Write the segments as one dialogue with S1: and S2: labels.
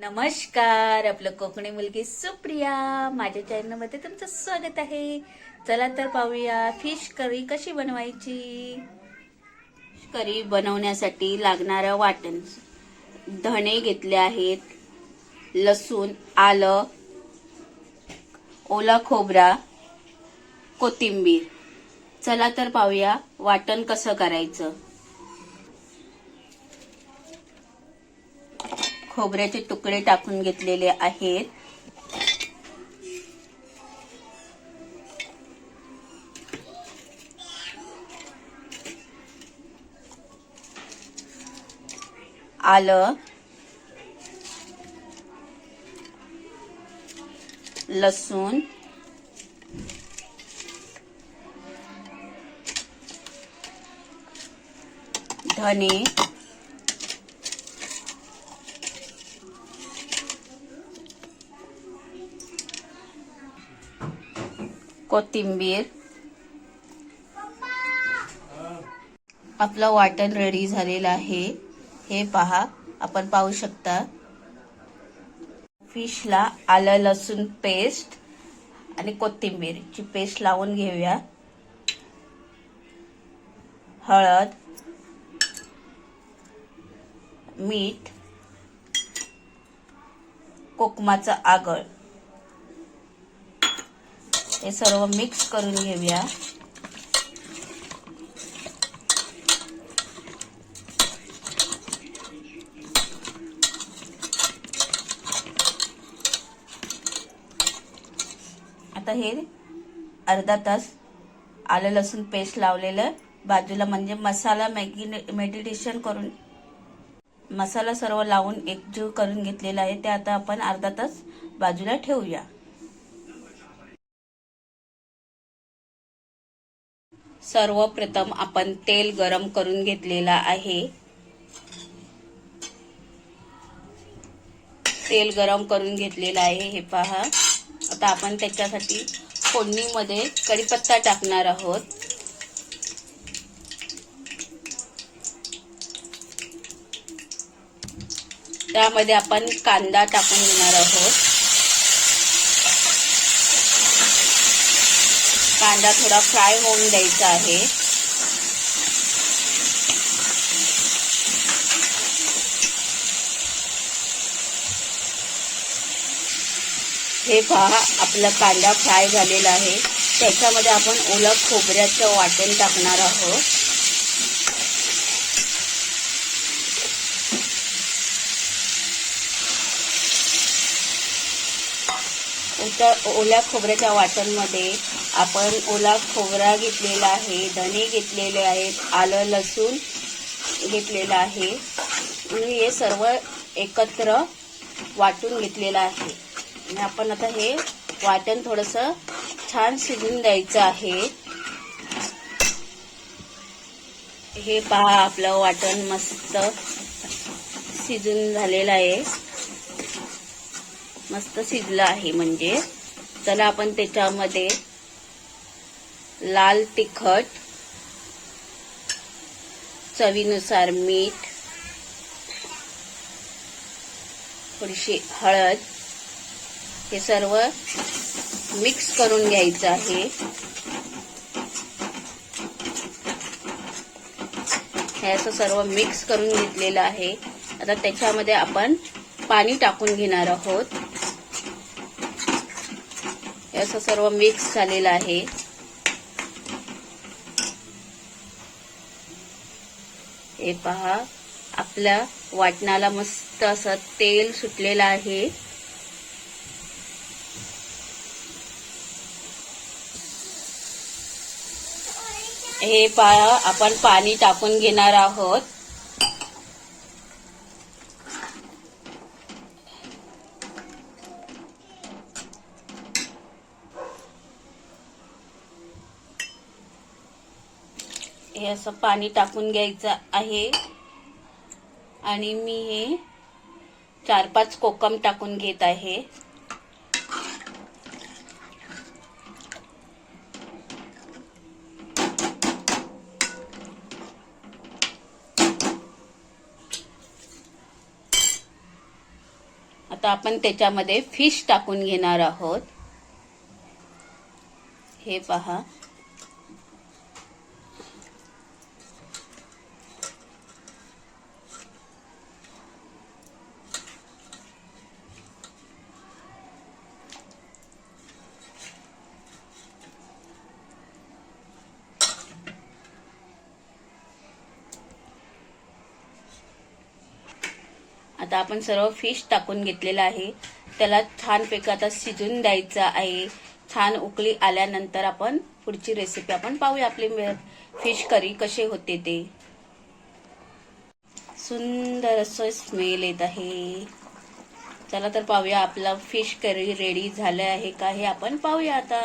S1: नमस्कार आपलं कोकणी मुलगी सुप्रिया. माझ्या चॅनलमध्ये तुमचं स्वागत आहे. चला तर पाहूया फिश करी कशी बनवायची? करी बनवण्यासाठी लागणारं वाटण. धणे घेतले आहेत लसूण आलं ओला खोबरा कोथिंबीर. चला तर पाहूया वाटण कसं करायचं. खोबऱ्याचे तुकडे टाकून घेतलेले आहेत. आलं. लसूण. धने. कोथिंबीर. आपलं वाटण रेडी झालेलं आहे. हे पहा आपण पाहू शकता. फिशला आलं लसूण पेस्ट आणि कोथिंबीरची पेस्ट लावून घेऊया. हळद मीठ कोकमाचं आगळ. हे सर्व मिक्स करून घेऊया. आता हे अर्धा तास आलं लसूण पेस्ट लावलेलं. बाजूला म्हणजे मसाला मॅगी मेडिटेशन करून मसाला सर्व लावून एकजीव करून घेतलेला आहे. ते आता आपण अर्धा तास बाजूला ठेवूया. सर्वप्रथम आपण तेल गरम करून घेतलेला आहे. तेल गरम करून घेतलेलं आहे हे पहा. आता आपण त्याच्यासाठी फोडणीमध्ये कढीपत्ता टाकणार आहोत. त्यामध्ये आपण कांदा टाकून घेणार आहोत. कांदा थोडा फ्राय होऊन द्यायचा आहे. हे पहा आपला कांदा फ्राय झालेला आहे. त्याच्यामध्ये आपण ओलं खोबऱ्याचं वाटण टाकणार आहोत. ओल्या खोबऱ्याच्या वाटणमध्ये आपण ओला खोबरा घेतलेला आहे धने घेतलेले आहेत आलं लसूण घेतलेलं आहे. मी हे सर्व एकत्र वाटून घेतलेलं आहे. आणि आपण आता हे वाटण थोडंसं छान शिजून द्यायचं आहे. हे पहा आपलं वाटण मस्त शिजून झालेलं आहे. मस्त शिजलं आहे म्हणजे. चला आपण त्याच्यामध्ये लाल तिखट चवीनुसार मीठ थोडीशी हळद हे सर्व मिक्स करून घ्यायचं आहे. हे असं सर्व मिक्स करून घेतलेलं आहे. आता त्याच्यामध्ये आपण पाणी टाकून घेणार आहोत. हे असं सर्व मिक्स झालेलं आहे. हे पहा. आपल्या वाटणाला मस्त असं तेल सुटलेलं आहे. हे पहा आपण पाणी टाकून घेणार आहोत. हे असं पाणी टाकून घ्यायचं आहे. आणि मी हे चार पाच कोकम टाकून घेत आहे. आता आपण त्याच्यामध्ये फिश टाकून घेणार आहोत. हे पहा. आता आपण सर्व फिश टाकून घेतलेलं आहे. त्याला छानपैकी आता शिजून द्यायचं आहे. छान उकळी आल्यानंतर आपण पुढची रेसिपी आपण पाहूया आपली फिश करी कसे होते ते. सुंदर असं स्मेल येत आहे. चला तर पाहूया आपला फिश करी रेडी झालं आहे का हे आपण पाहूया आता.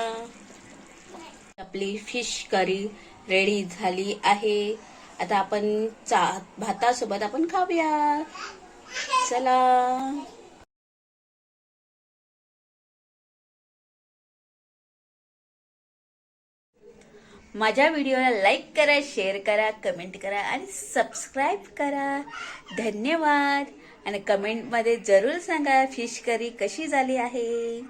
S1: आपली फिश करी रेडी झाली आहे. आता आपण चा भातासोबत आपण खाऊया. चला. माझ्या व्हिडिओला लाईक करा शेअर करा कमेंट करा आणि सबस्क्राईब करा. धन्यवाद. आणि कमेंटमध्ये जरूर सांगा फिश करी कशी झाली आहे.